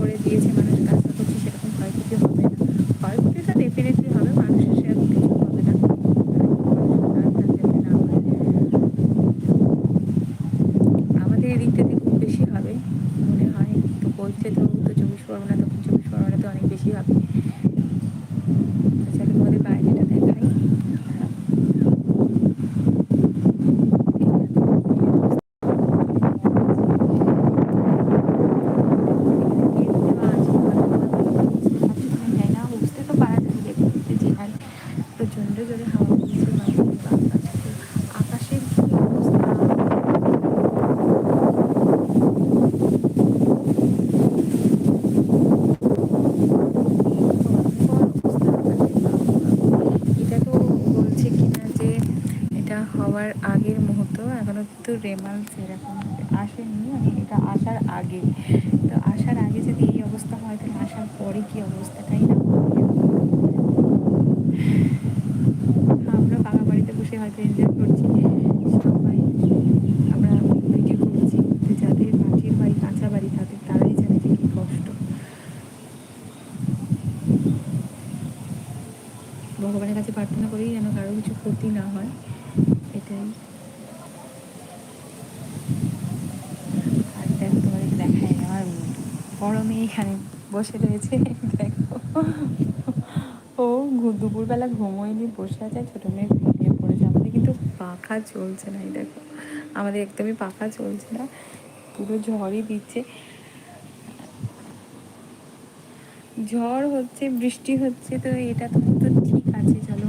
করে দিয়েছে, মানুষ কাজটা করছে, সেরকম ক্ষয়ক্ষতি হবে না। ক্ষয়ক্ষতিটা ডেফিনেটলি হবে, মানুষের সেরকম কিছু হবে না। আমাদের এদিক এদিকটাতে খুব বেশি হবে, মনে হয় তো বলছে তো চব্বিশ পরগনা, তখন চব্বিশ পরগনাতে অনেক বেশি হবে তো চলো তোমাদের বাইরেটা দেখাই বুঝতে তো পারা যাবে দেখতে যে হারে প্রচণ্ড জোরে হাওয়া বইছে বাতাস তো আকাশের কি অবস্থা এটা তো বলছে কিনা যে এটা হওয়ার আগের মুহূর্ত, এখনও কিন্তু রেমাল সেরকম আসেনি মানে এটা আসার আগে। তো আসার আগে যদি এই অবস্থা হয়, তাহলে আসার পরে কি অবস্থাটাই না? আমরা বাবা বাড়িতে বসে হয়তো এনজয় করছি, সবাই। আমরা যাদের মাটির বাড়ি, কাঁচা বাড়ি তারাই জানে যে কী কষ্ট। ভগবানের কাছে প্রার্থনা করি যেন কারও কিছু ক্ষতি না হয়। এটাই আর দেখো তোমাদের দেখায় আমার মেয়ে এখানে বসে রয়েছে, দেখো। ও দুপুরবেলা ঘুমোয়নি, বসে আছে, ছোটো মেয়ে ঘুমিয়ে পড়েছে। আমাদের কিন্তু পাখা চলছে না, এই দেখো। আমাদের একদমই পাখা চলছে না, পুরো ঝড়ই দিচ্ছে। ঝড় হচ্ছে, বৃষ্টি হচ্ছে, তো এটা তো ঠিক আছে, চলো।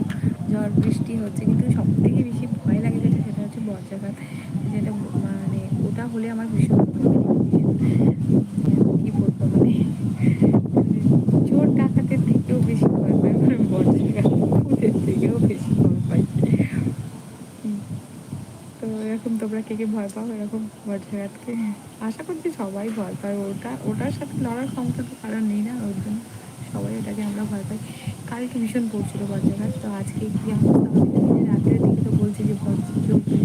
ঝড় বৃষ্টি হচ্ছে, কিন্তু সব থেকে বেশি ভয় লাগে যেটা, সেটা হচ্ছে বজ্রাঘাত। যেটা মানে ওটা হলে আমার ভীষণ লাগে। বলব মানে চোর ডাকাতের থেকেও বেশি ভয় পাই মানে বজ্রাঘাত থেকেও বেশি ভয় পাই তো এরকম তোমরা কে কে ভয় পাও, এরকম বজ্রাঘাতকে? আশা করছি সবাই ভয় পায়। ওটা, ওটার সাথে লড়ার ক্ষমতা তো কারণ নেই না, ওর জন্য। সবাই ওটাকে আমরা ভয় পাই। কালকে ভীষণ পড়ছিল বজ্রাঘাত, তো আজকে কি অবস্থা। রাতের দিকে তো বলছে যে বজ্র চলবে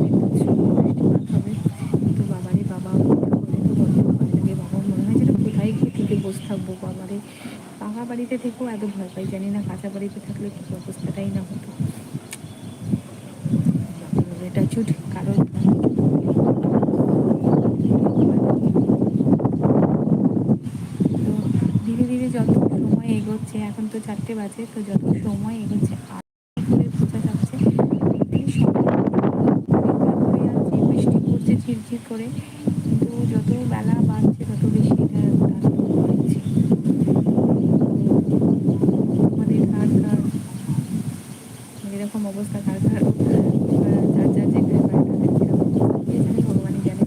বিদ্যুৎ সহ বৃষ্টিপাত হবে তো বাবারে বাবা বাবা মনে হয় যেন কোথায় গিয়ে থেকে বসে থাকব বাবারে। পাকা বাড়িতে থেকেও এত ভয় পাই, জানি না কাঁচা বাড়িতে থাকলে কি অবস্থাটাই না হতো। এটা চুট, কারণ তো ধীরে ধীরে যত সময় এগোচ্ছে, এখন তো চারটে বাজে, তো যত সময় এগোচ্ছে করে বৃষ্টি পড়ছে, ঝিরঝির করে। কিন্তু যত বেলা বাড়ছে, তত বেশি এটা এরকম অবস্থা, কার কার আহ, যার যার যেখানে বাড়ি তাদের কীরকম অবস্থা কে জানে ভগবানই জানে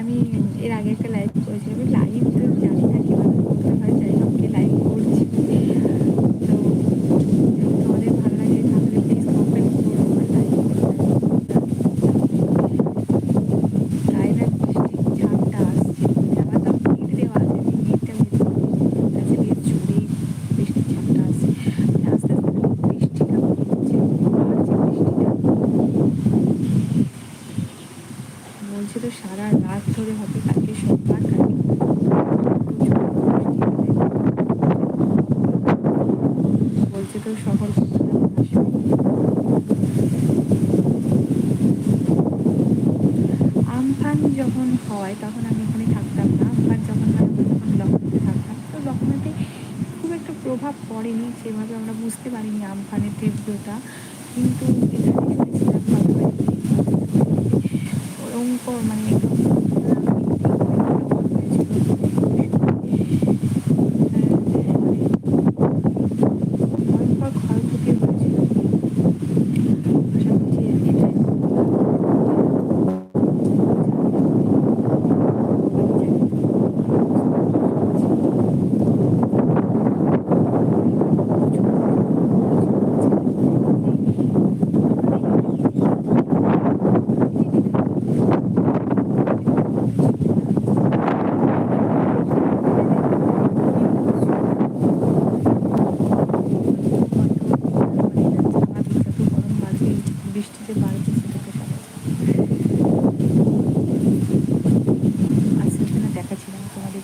আমি এর আগে একটা লাইভ করেছিলাম আমি লাইভ তো জানি না কীভাবে করতে হয় যাই হোক লাইভ করছি তো যদি তোমাদের ভালো লাগে তাহলে প্লিজ কমেন্ট করো আর লাইক করো গায়ে না বৃষ্টির ঝাপটা আসছে আমার তো নেট দেওয়া আছে নেটটা ভেতর কাছে দিয়ে জোরেই বৃষ্টির ঝাপটা আসছে মানে আস্তে আস্তে দেখো বৃষ্টিটা হচ্ছে বাড়ছে বৃষ্টিটা বলছে তো সারা রাত ধরে হবে, কালকে সোমবার, কালকে। বলছে তো শহর আমফান যখন হয়, তখন আমি এখানে থাকতাম না। আমফান যখন হয়, তখন থাকতাম। তো লখনৌতে খুব একটা প্রভাব পড়েনি, সেভাবে আমরা বুঝতে পারিনি আমফানের তীব্রতা। কিন্তু এখানে শুনেছিলাম মানে একদম ভয়ঙ্কর হয়েছিল। ভয়ঙ্কর ক্ষয়ক্ষতি হয়েছিল আশা করছি এটাই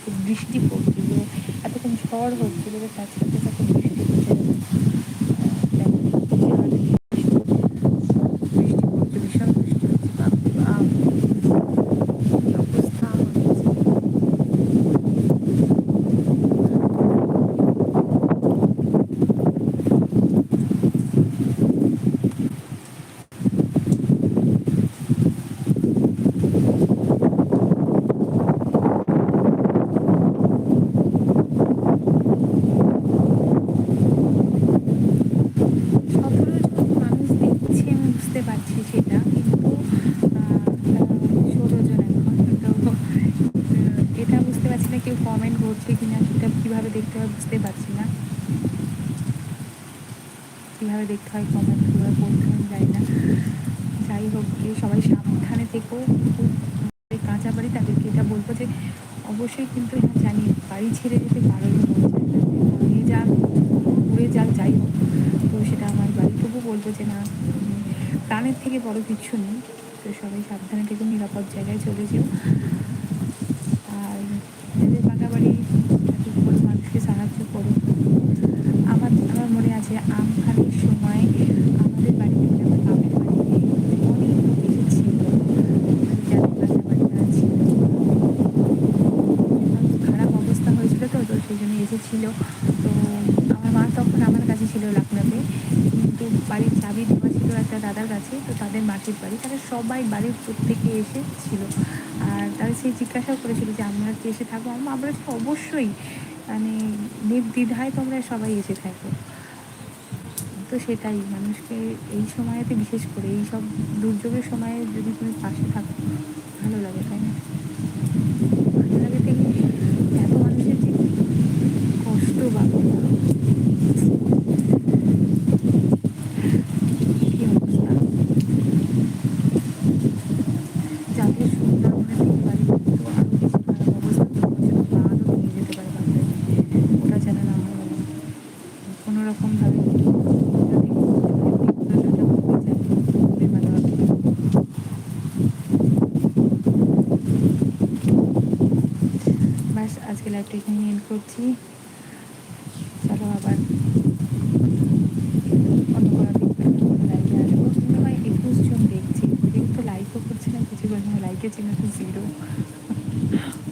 যে বৃষ্টি পড়ছে যে এতক্ষণ ঝড় হচ্ছিল যে তার সাথে সাথে বৃষ্টি হচ্ছে আহ, দেখো, বৃষ্টি পড়ছে ভীষণ বৃষ্টি হচ্ছে বাপরে বাপ কি অবস্থা হচ্ছে সতেরো জন মানুষ দেখছে আমি পারছি সেটা কিন্তু ষোলো এখন। তো এটা বুঝতে পারছি না কেউ কমেন্ট করছে কি না সেটা কীভাবে দেখতে হয় বুঝতে পারছি না। কীভাবে দেখতে হয় কমেন্ট কীভাবে করতে হয় জানি না। যাই হোক, গিয়ে সবাই সাবধানে থেকো। খুব কাঁচা বাড়ি তাদেরকে এটা বলব যে, অবশ্যই কিন্তু হ্যাঁ জানি, বাড়ি ছেড়ে যেতে না নিয়ে যাক ঘুরে যাক, যাই হোক। তো সেটা আমার বাড়ি তবু বলব যে না প্রাণের থেকে বড় কিছু নেই। তো সবাই সাবধানে থেকে নিরাপদ জায়গায় চলে যেও। আর যাদের পাকা বাড়ি মানুষকে সাহায্য করো। আমার আমার মনে আছে আম আমফানের সময় আমাদের বাড়িতে আমার বাড়িতে অনেক তারা ছিল। খারাপ অবস্থা হয়েছিল তো তো সেই জন্য এসেছিল তো আমার মা তখন আমার কাছে ছিল লাকনাতে কিন্তু বাড়ির চাবি দেওয়া ছিল একটা দাদার কাছে, তো তাদের মাটির বাড়ি। তারা সবাই বাড়ির প্রত্যেকে এসেছিল আর তারা সেই জিজ্ঞাসাও করেছিল যে, আমরা কি এসে থাকব? আমরা বলেছে অবশ্যই মানে নির্দ্বিধায় তোমরা সবাই এসে থাকো। তো সেটাই, মানুষকে এই সময়তে বিশেষ করে, এই সব দুর্যোগের সময়ে যদি তুমি পাশে থাকো, ভালো লাগে, তাই না ভালো লাগে থেকে এত মানুষের যে কষ্ট বাবা কি অবস্থা যাদের সুন্দরবনের দিকে বাড়ি কিন্তু আরও বেশি খারাপ অবস্থা তো হচ্ছে প্রাণও নিয়ে যেতে পারে বাচ্চাদের ওটা যেন না হয় কোনো রকমভাবে যদি বিপদটা হয়ে যায় খুবই ভালো হবে বাস আজকে লাইভটা এখানে এন্ড করছি। চলো আবার অন্য কোনো লাইভে আসব। মনে একুশ জন দেখছি। কেউ তো লাইভও করছে না, কিছু বলছে না লাইভের চিহ্ন তো জিরো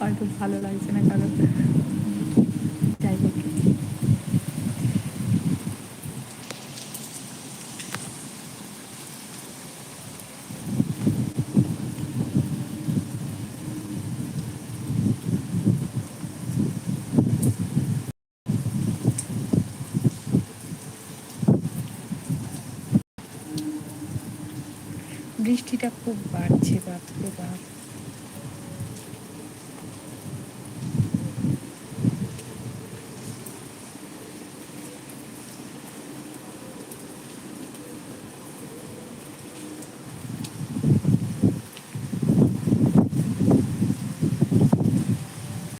হয়তো ভালো লাগছে না কারণ যাই হোক বৃষ্টিটা খুব বাড়ছে বাপরে বাপ